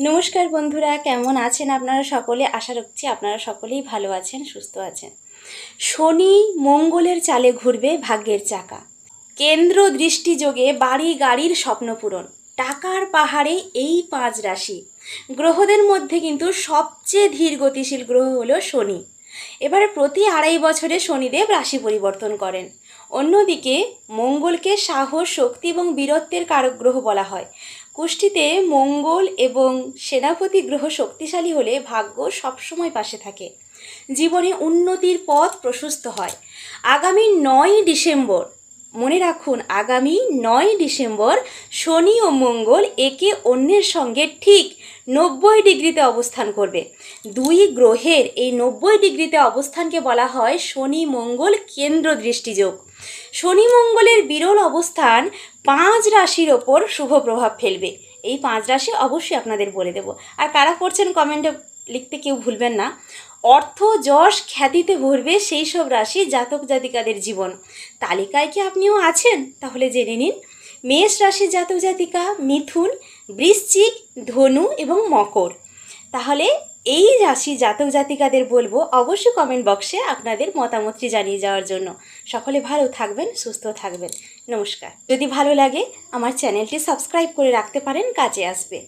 নমস্কার বন্ধুরা, কেমন আছেন আপনারা সকলে? আশা রাখছি আপনারা সকলেই ভালো আছেন, সুস্থ আছেন। শনি মঙ্গলের চালে ঘুরবে ভাগ্যের চাকা। কেন্দ্র দৃষ্টিযোগে বাড়ি গাড়ির স্বপ্ন পূরণ। টাকার পাহাড়ে এই পাঁচ রাশি। গ্রহদের মধ্যে কিন্তু সবচেয়ে ধীর গতিশীল গ্রহ হলো শনি। এবারে প্রতি আড়াই বছরে শনিদেব রাশি পরিবর্তন করেন। অন্যদিকে মঙ্গলকে সাহস, শক্তি এবং বীরত্বের কারক গ্রহ বলা হয়। কুষ্টিতে মঙ্গল এবং সেনাপতি গ্রহ শক্তিশালী হলে ভাগ্য সবসময় পাশে থাকে। জীবনে উন্নতির পথ প্রশস্ত হয়। আগামী নয় ডিসেম্বর মনে রাখুন, আগামী নয় ডিসেম্বর শনি ও মঙ্গল একে অন্যের সঙ্গে ঠিক নব্বই ডিগ্রিতে অবস্থান করবে। দুই গ্রহের এই নব্বই ডিগ্রিতে অবস্থানকে বলা হয় শনি মঙ্গল কেন্দ্র দৃষ্টিযোগ। শনি মঙ্গলের বিরল অবস্থান পাঁচ রাশির ওপর শুভ প্রভাব ফেলবে। এই পাঁচ রাশি অবশ্যই আপনাদের বলে দেব। আর কারা করছেন কমেন্টে লিখতে কেউ ভুলবেন না। অর্থ, যশ খ্যাতিতে ভরবে সেই সব রাশি জাতক জাতিকাদের জীবন। তালিকায় কি আপনিও আছেন? তাহলে জেনে নিন। মেষ রাশি জাতক জাতিকা মিথুন, বৃশ্চিক, ধনু এবং মকর। তাহলে এই রাশি জাতক জাতিকাদের বলব অবশ্যই কমেন্ট বক্সে আপনাদের মতামতটি জানিয়ে যাওয়ার জন্য। সকলে ভালো থাকবেন, সুস্থ থাকবেন। নমস্কার। যদি ভালো লাগে, আমার চ্যানেলটি সাবস্ক্রাইব করে রাখতে পারেন, কাজে আসবে।